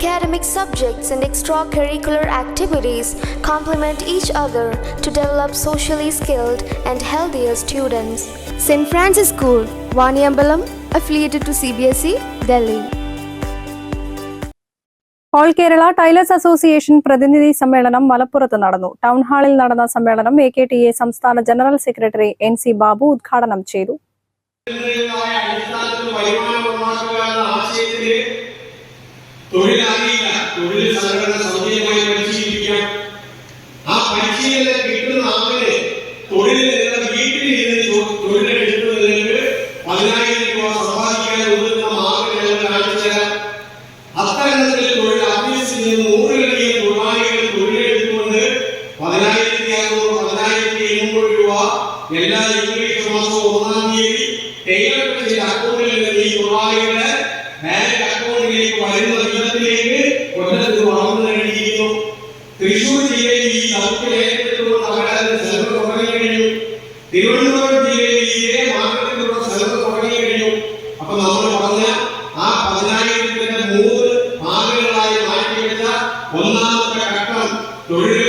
Academic subjects and extracurricular activities complement each other to develop socially skilled and healthier students. St. Francis School, Vaniambalam, affiliated to CBSE, E, Delhi. All Kerala tailors association പ്രതിനിധി സമ്മേളനം മലപ്പുറത്ത് നടന്നു town ഹാളിൽ നടന്ന സമ്മേളനം A K T A സംസ്ഥാന general secretary N C Babu ഉദ്ഘാടനം ചെയ്തു ായ പതിനായിരത്തി രൂപ എല്ലാ ഇംഗ്ലീഷ് മാസവും ഒന്നാം തീയതി ചെയ്ത അക്കൗണ്ടിൽ നിന്ന് ഈ തൊഴിലാളികളെ ബാങ്ക് അക്കൗണ്ടിലേക്ക് വരുന്ന വിധത്തിലേക്ക് കൊല്ലത്ത് വളർന്നു കഴിഞ്ഞിരിക്കുന്നു. തൃശൂർ ജില്ലയിൽ ഈ ദൗത്യം ഏറ്റെടുത്തുകൊണ്ട് അവരതിന് സെലവ് തുടങ്ങി കഴിഞ്ഞു. തിരുവനന്തപുരം ജില്ലയിൽ ഇതേ മാർഗത്തിലുള്ള സെലവ് തുടങ്ങി കഴിഞ്ഞു. അപ്പൊ നമ്മൾ പറഞ്ഞ ആ പതിനായിരത്തിന്റെ മൂന്ന് ഭാഗങ്ങളായി മാറ്റിയെടുത്ത ഒന്നാമത്തെ ഘട്ടം തൊഴിൽ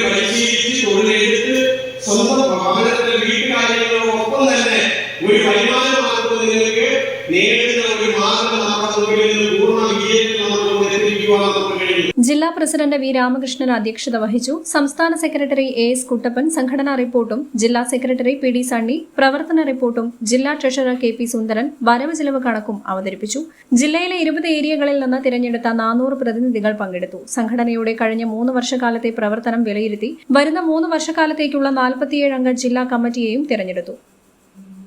ഒരു പൂർണ ജില്ലാ പ്രസിഡന്റ് വി രാമകൃഷ്ണൻ അധ്യക്ഷത വഹിച്ചു. സംസ്ഥാന സെക്രട്ടറി എ എസ് കുട്ടപ്പൻ സംഘടനാ റിപ്പോർട്ടും ജില്ലാ സെക്രട്ടറി പി ഡി സണ്ണി പ്രവർത്തന റിപ്പോർട്ടും ജില്ലാ ട്രഷറർ കെ പി സുന്ദരൻ വരവ് ചെലവ് കണക്കും അവതരിപ്പിച്ചു. ജില്ലയിലെ ഇരുപത് ഏരിയകളിൽ നിന്ന് തിരഞ്ഞെടുത്ത നാനൂറ് പ്രതിനിധികൾ പങ്കെടുത്തു. സംഘടനയുടെ കഴിഞ്ഞ മൂന്ന് വർഷക്കാലത്തെ പ്രവർത്തനം വിലയിരുത്തി വരുന്ന മൂന്ന് വർഷക്കാലത്തേക്കുള്ള നാൽപ്പത്തിയേഴ് അംഗ ജില്ലാ കമ്മിറ്റിയെയും തിരഞ്ഞെടുത്തു.